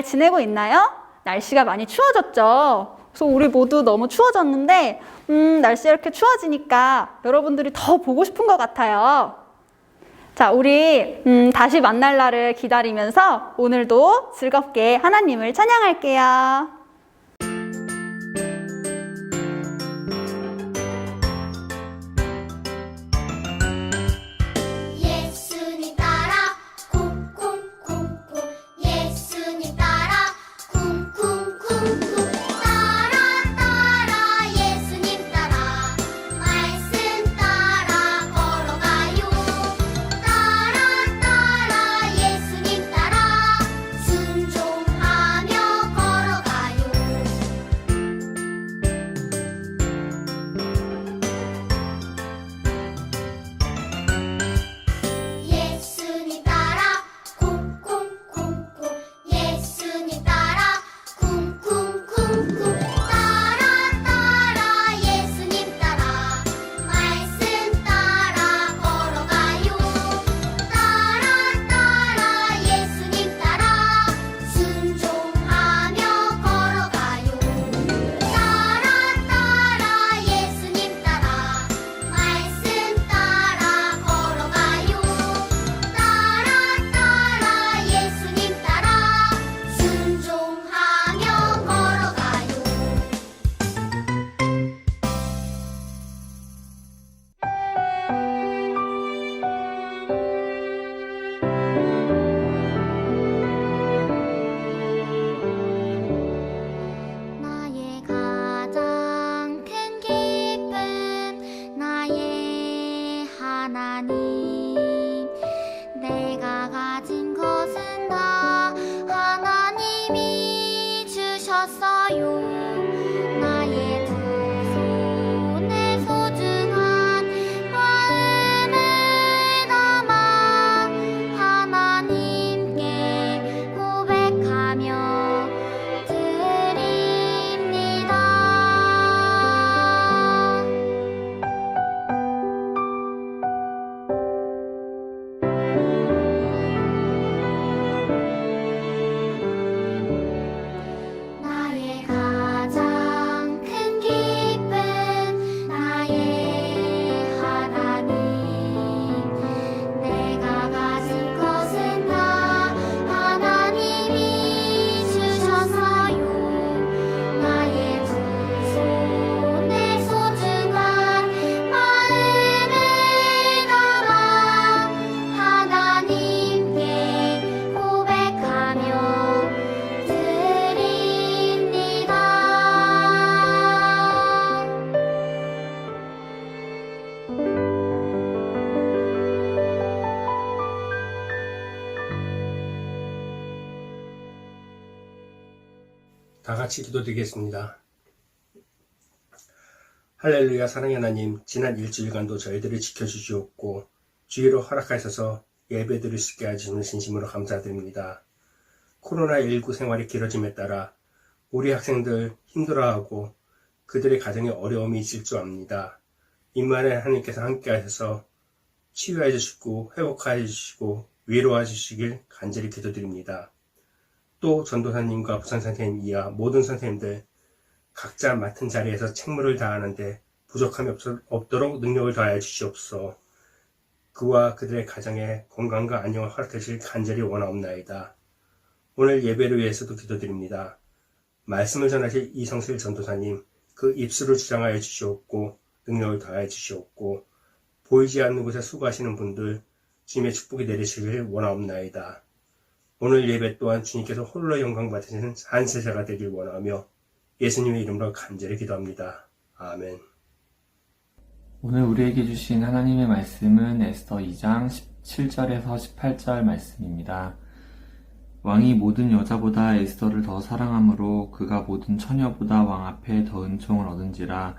잘 지내고 있나요? 날씨가 많이 추워졌죠? 그래서 우리 모두 너무 추워졌는데 음, 날씨 이렇게 추워지니까 여러분들이 더 보고 싶은 것 같아요. 자, 우리 음, 다시 만날 날을 기다리면서 오늘도 즐겁게 하나님을 찬양할게요. 다 같이 기도드리겠습니다. 할렐루야 사랑의 하나님 지난 일주일간도 저희들을 지켜주시옵고 주의로 허락하셔서 예배드릴 수 있게 해주시는 진심으로 감사드립니다. 코로나19 생활이 길어짐에 따라 우리 학생들 힘들어하고 그들의 가정에 어려움이 있을 줄 압니다. 임만의 하나님께서 함께 하셔서 치유해 주시고 회복하여 주시고 위로해 주시길 간절히 기도드립니다. 또 전도사님과 부산 선생님 이하 모든 선생님들 각자 맡은 자리에서 책무를 다하는데 부족함이 없- 없도록 능력을 더하여 주시옵소서. 그와 그들의 가정에 건강과 안녕을 허락하실 간절히 원하옵나이다. 오늘 예배를 위해서도 기도드립니다. 말씀을 전하실 이성실 전도사님 그 입술을 주장하여 주시옵고 능력을 더하여 주시옵고 보이지 않는 곳에 수고하시는 분들 주님의 축복이 내리시길 원하옵나이다. 오늘 예배 또한 주님께서 홀로 영광 받으시는 한 세자가 되길 원하며 예수님의 이름으로 간절히 기도합니다. 아멘. 오늘 우리에게 주신 하나님의 말씀은 에스더 2장 17절에서 18절 말씀입니다. 왕이 모든 여자보다 에스더를 더 사랑하므로 그가 모든 처녀보다 왕 앞에 더 은총을 얻은지라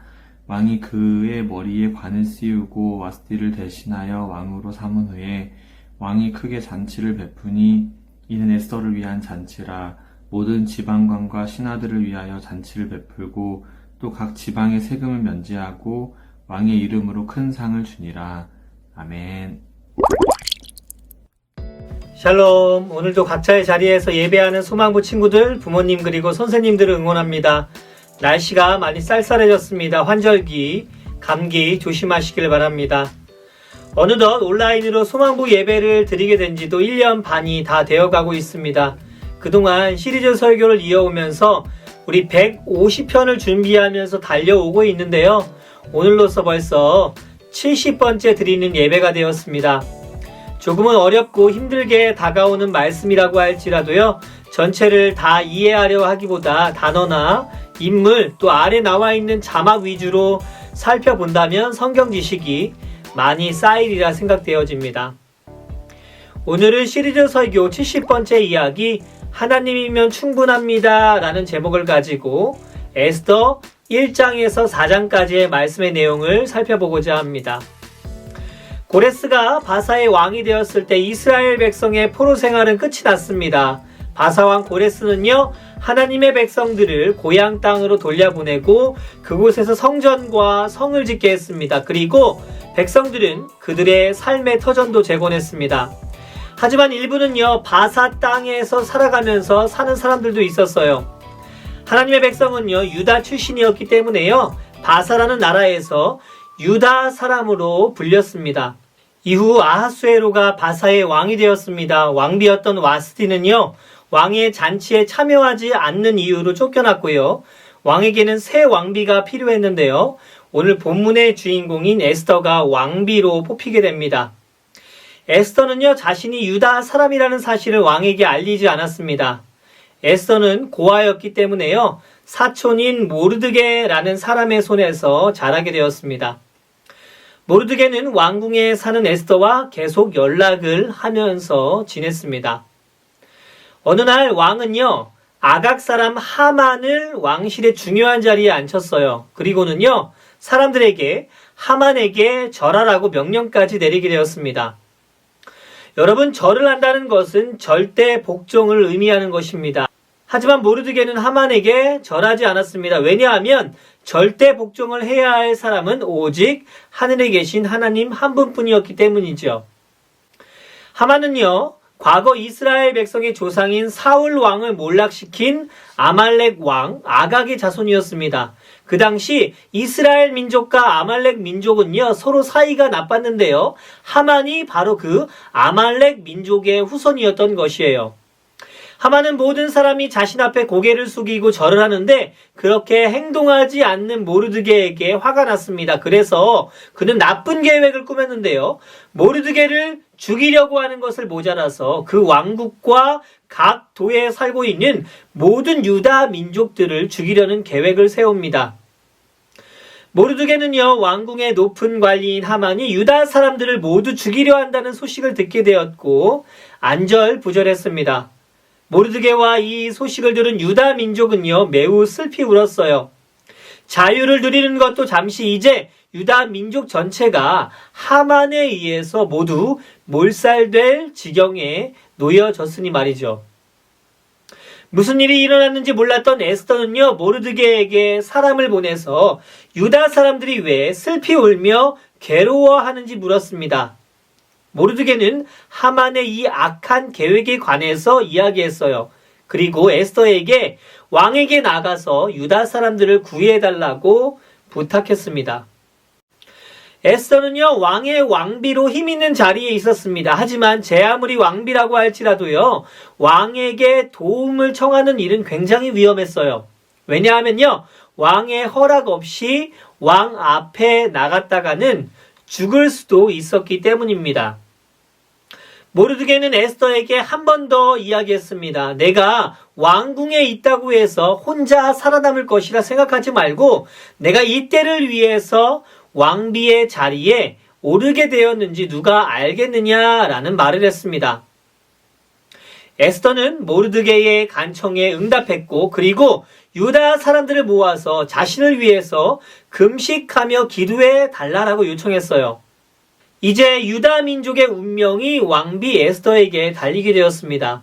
왕이 그의 머리에 관을 씌우고 와스티를 대신하여 왕으로 삼은 후에 왕이 크게 잔치를 베푸니 이는 에스더를 위한 잔치라 모든 지방관과 신하들을 위하여 잔치를 베풀고 또 각 지방의 세금을 면제하고 왕의 이름으로 큰 상을 주니라. 아멘. 샬롬. 오늘도 각자의 자리에서 예배하는 소망부 친구들, 부모님 그리고 선생님들을 응원합니다. 날씨가 많이 쌀쌀해졌습니다. 환절기, 감기 조심하시길 바랍니다. 어느덧 온라인으로 소망부 예배를 드리게 된 지도 1년 반이 다 되어가고 있습니다. 그동안 시리즈 설교를 이어오면서 우리 150편을 준비하면서 달려오고 있는데요. 오늘로서 벌써 70번째 드리는 예배가 되었습니다. 조금은 어렵고 힘들게 다가오는 말씀이라고 할지라도요, 전체를 다 이해하려 하기보다 단어나 인물 또 아래 나와 있는 자막 위주로 살펴본다면 성경 지식이 많이 쌓이리라 생각되어집니다. 오늘은 시리즈 설교 70번째 이야기 하나님이면 충분합니다 라는 제목을 가지고 에스더 1장에서 4장까지의 말씀의 내용을 살펴보고자 합니다. 고레스가 바사의 왕이 되었을 때 이스라엘 백성의 포로 생활은 끝이 났습니다. 바사왕 고레스는요, 하나님의 백성들을 고향 땅으로 돌려보내고 그곳에서 성전과 성을 짓게 했습니다. 그리고 백성들은 그들의 삶의 터전도 재건했습니다. 하지만 일부는요, 바사 땅에서 살아가면서 사는 사람들도 있었어요. 하나님의 백성은요, 유다 출신이었기 때문에요, 바사라는 나라에서 유다 사람으로 불렸습니다. 이후 아하수에로가 바사의 왕이 되었습니다. 왕비였던 와스티는요, 왕의 잔치에 참여하지 않는 이유로 쫓겨났고요. 왕에게는 새 왕비가 필요했는데요. 오늘 본문의 주인공인 에스더가 왕비로 뽑히게 됩니다. 에스더는요, 자신이 유다 사람이라는 사실을 왕에게 알리지 않았습니다. 에스더는 고아였기 때문에요, 사촌인 모르드게라는 사람의 손에서 자라게 되었습니다. 모르드게는 왕궁에 사는 에스더와 계속 연락을 하면서 지냈습니다. 어느 날 왕은요, 아각 사람 하만을 왕실의 중요한 자리에 앉혔어요. 그리고는요, 사람들에게 하만에게 절하라고 명령까지 내리게 되었습니다. 여러분, 절을 한다는 것은 절대 복종을 의미하는 것입니다. 하지만 모르드게는 하만에게 절하지 않았습니다. 왜냐하면 절대 복종을 해야 할 사람은 오직 하늘에 계신 하나님 한 분뿐이었기 때문이죠. 하만은요, 과거 이스라엘 백성의 조상인 사울 왕을 몰락시킨 아말렉 왕 아각의 자손이었습니다. 그 당시 이스라엘 민족과 아말렉 민족은요 서로 사이가 나빴는데요. 하만이 바로 그 아말렉 민족의 후손이었던 것이에요. 하만은 모든 사람이 자신 앞에 고개를 숙이고 절을 하는데 그렇게 행동하지 않는 모르드게에게 화가 났습니다. 그래서 그는 나쁜 계획을 꾸몄는데요. 모르드게를 죽이려고 하는 것을 모자라서 그 왕국과 각 도에 살고 있는 모든 유다 민족들을 죽이려는 계획을 세웁니다. 모르드게는요, 왕궁의 높은 관리인 하만이 유다 사람들을 모두 죽이려 한다는 소식을 듣게 되었고, 안절부절했습니다. 모르드게와 이 소식을 들은 유다 민족은요, 매우 슬피 울었어요. 자유를 누리는 것도 잠시 이제 유다 민족 전체가 하만에 의해서 모두 몰살될 지경에 놓여졌으니 말이죠. 무슨 일이 일어났는지 몰랐던 에스더는요, 모르드게에게 사람을 보내서 유다 사람들이 왜 슬피 울며 괴로워하는지 물었습니다. 모르드게는 하만의 이 악한 계획에 관해서 이야기했어요. 그리고 에스더에게 왕에게 나가서 유다 사람들을 구해달라고 부탁했습니다. 에스더는요, 왕의 왕비로 힘 있는 자리에 있었습니다. 하지만 제 아무리 왕비라고 할지라도요, 왕에게 도움을 청하는 일은 굉장히 위험했어요. 왜냐하면요, 왕의 허락 없이 왕 앞에 나갔다가는 죽을 수도 있었기 때문입니다. 모르드게는 에스더에게 한 번 더 이야기했습니다. 내가 왕궁에 있다고 해서 혼자 살아남을 것이라 생각하지 말고 내가 이 때를 위해서 왕비의 자리에 오르게 되었는지 누가 알겠느냐라는 말을 했습니다. 에스더는 모르드게의 간청에 응답했고 그리고 유다 사람들을 모아서 자신을 위해서 금식하며 기도해 달라라고 요청했어요. 이제 유다 민족의 운명이 왕비 에스더에게 달리게 되었습니다.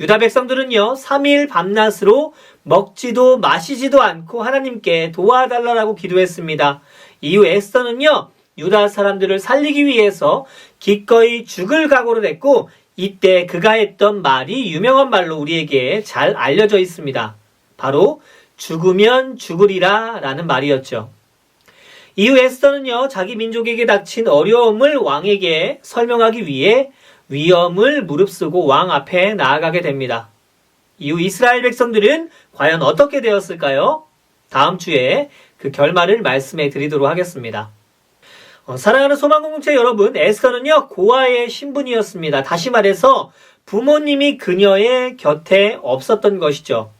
유다 백성들은요, 3일 밤낮으로 먹지도 마시지도 않고 하나님께 도와달라고 기도했습니다. 이후 에스더는요, 유다 사람들을 살리기 위해서 기꺼이 죽을 각오를 했고, 이때 그가 했던 말이 유명한 말로 우리에게 잘 알려져 있습니다. 바로 죽으면 죽으리라 라는 말이었죠. 이후 에스더는요, 자기 민족에게 닥친 어려움을 왕에게 설명하기 위해 위험을 무릅쓰고 왕 앞에 나아가게 됩니다. 이후 이스라엘 백성들은 과연 어떻게 되었을까요? 다음 주에 그 결말을 말씀해 드리도록 하겠습니다. 어, 사랑하는 소망공동체 여러분, 에스더는요, 고아의 신분이었습니다. 다시 말해서 부모님이 그녀의 곁에 없었던 것이죠.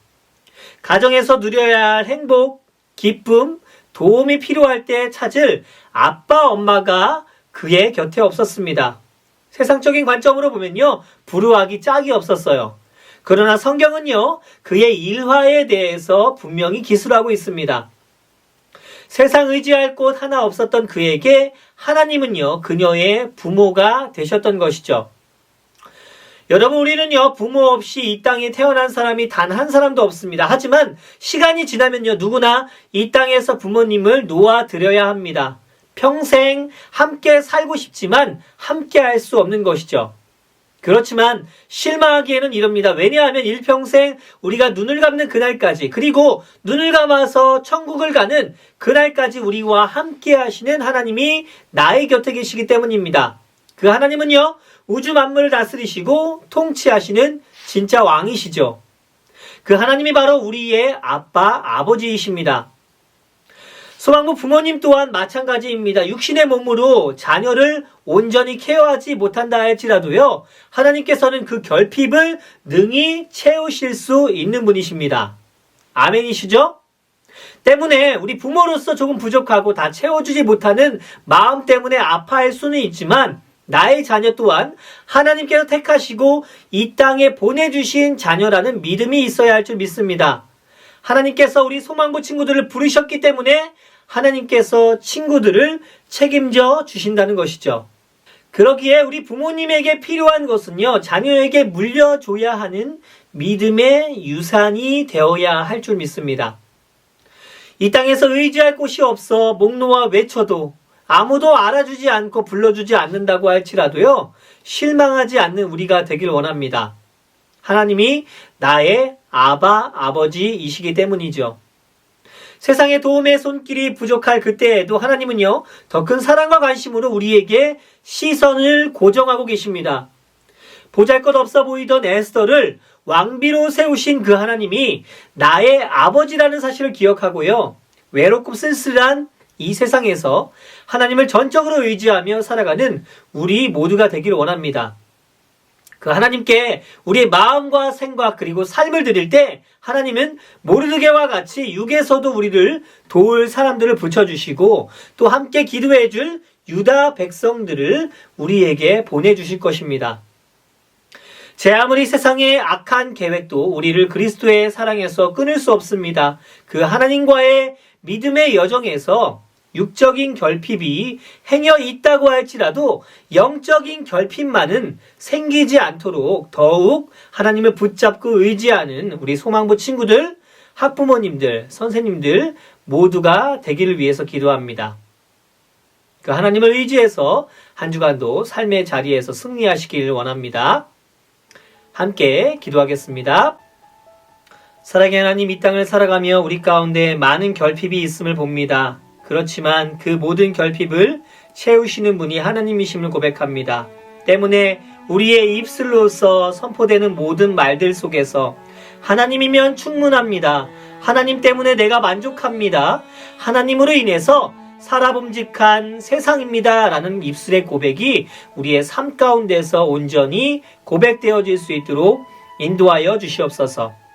가정에서 누려야 할 행복, 기쁨, 도움이 필요할 때 찾을 아빠, 엄마가 그의 곁에 없었습니다. 세상적인 관점으로 보면요, 불우하기 짝이 없었어요. 그러나 성경은요, 그의 일화에 대해서 분명히 기술하고 있습니다. 세상 의지할 곳 하나 없었던 그에게 하나님은요, 그녀의 부모가 되셨던 것이죠. 여러분, 우리는요, 부모 없이 이 땅에 태어난 사람이 단 한 사람도 없습니다. 하지만 시간이 지나면요, 누구나 이 땅에서 부모님을 놓아드려야 합니다. 평생 함께 살고 싶지만 함께 할 수 없는 것이죠. 그렇지만 실망하기에는 이럽니다. 왜냐하면 일평생 우리가 눈을 감는 그날까지 그리고 눈을 감아서 천국을 가는 그날까지 우리와 함께 하시는 하나님이 나의 곁에 계시기 때문입니다. 그 하나님은요. 우주 만물을 다스리시고 통치하시는 진짜 왕이시죠. 그 하나님이 바로 우리의 아빠, 아버지이십니다. 소망부 부모님 또한 마찬가지입니다. 육신의 몸으로 자녀를 온전히 케어하지 못한다 할지라도요, 하나님께서는 그 결핍을 능히 채우실 수 있는 분이십니다. 아멘이시죠? 때문에 우리 부모로서 조금 부족하고 다 채워주지 못하는 마음 때문에 아파할 수는 있지만, 나의 자녀 또한 하나님께서 택하시고 이 땅에 보내주신 자녀라는 믿음이 있어야 할 줄 믿습니다. 하나님께서 우리 소망부 친구들을 부르셨기 때문에 하나님께서 친구들을 책임져 주신다는 것이죠. 그러기에 우리 부모님에게 필요한 것은요, 자녀에게 물려줘야 하는 믿음의 유산이 되어야 할 줄 믿습니다. 이 땅에서 의지할 곳이 없어 목 놓아 외쳐도 아무도 알아주지 않고 불러주지 않는다고 할지라도요, 실망하지 않는 우리가 되길 원합니다. 하나님이 나의 아바, 아버지이시기 때문이죠. 세상의 도움의 손길이 부족할 그때에도 하나님은요, 더 큰 사랑과 관심으로 우리에게 시선을 고정하고 계십니다. 보잘 것 없어 보이던 에스더를 왕비로 세우신 그 하나님이 나의 아버지라는 사실을 기억하고요, 외롭고 쓸쓸한 이 세상에서 하나님을 전적으로 의지하며 살아가는 우리 모두가 되기를 원합니다. 그 하나님께 우리의 마음과 생각 그리고 삶을 드릴 때 하나님은 모르드게와 같이 육에서도 우리를 도울 사람들을 붙여주시고 또 함께 기도해 줄 유다 백성들을 우리에게 보내주실 것입니다. 제 아무리 세상의 악한 계획도 우리를 그리스도의 사랑에서 끊을 수 없습니다. 그 하나님과의 믿음의 여정에서 육적인 결핍이 행여 있다고 할지라도 영적인 결핍만은 생기지 않도록 더욱 하나님을 붙잡고 의지하는 우리 소망부 친구들, 학부모님들, 선생님들 모두가 되기를 위해서 기도합니다. 그 하나님을 의지해서 한 주간도 삶의 자리에서 승리하시기를 원합니다. 함께 기도하겠습니다. 사랑의 하나님 이 땅을 살아가며 우리 가운데 많은 결핍이 있음을 봅니다. 그렇지만 그 모든 결핍을 채우시는 분이 하나님이심을 고백합니다. 때문에 우리의 입술로서 선포되는 모든 말들 속에서 하나님이면 충분합니다. 하나님 때문에 내가 만족합니다. 하나님으로 인해서 살아봄직한 세상입니다. 라는 입술의 고백이 우리의 삶 가운데서 온전히 고백되어질 수 있도록 인도하여 주시옵소서.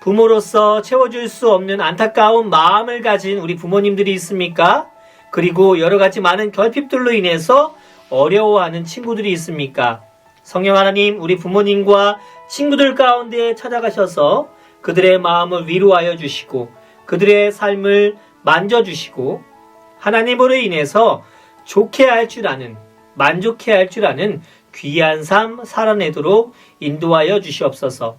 부모로서 채워줄 수 없는 안타까운 마음을 가진 우리 부모님들이 있습니까? 그리고 여러 가지 많은 결핍들로 인해서 어려워하는 친구들이 있습니까? 성령 하나님, 우리 부모님과 친구들 가운데 찾아가셔서 그들의 마음을 위로하여 주시고 그들의 삶을 만져주시고 하나님으로 인해서 좋게 할 줄 아는, 만족해 할 줄 아는 귀한 삶 살아내도록 인도하여 주시옵소서.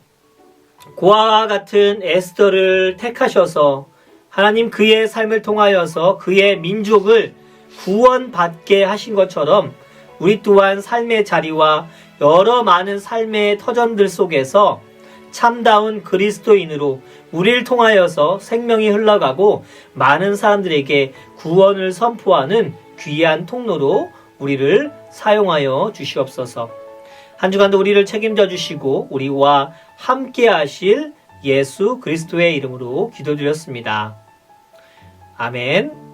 고아와 같은 에스더를 택하셔서 하나님 그의 삶을 통하여서 그의 민족을 구원받게 하신 것처럼 우리 또한 삶의 자리와 여러 많은 삶의 터전들 속에서 참다운 그리스도인으로 우리를 통하여서 생명이 흘러가고 많은 사람들에게 구원을 선포하는 귀한 통로로 우리를 사용하여 주시옵소서. 한 주간도 우리를 책임져 주시고 우리와 함께 하실 예수 그리스도의 이름으로 기도드렸습니다. 아멘.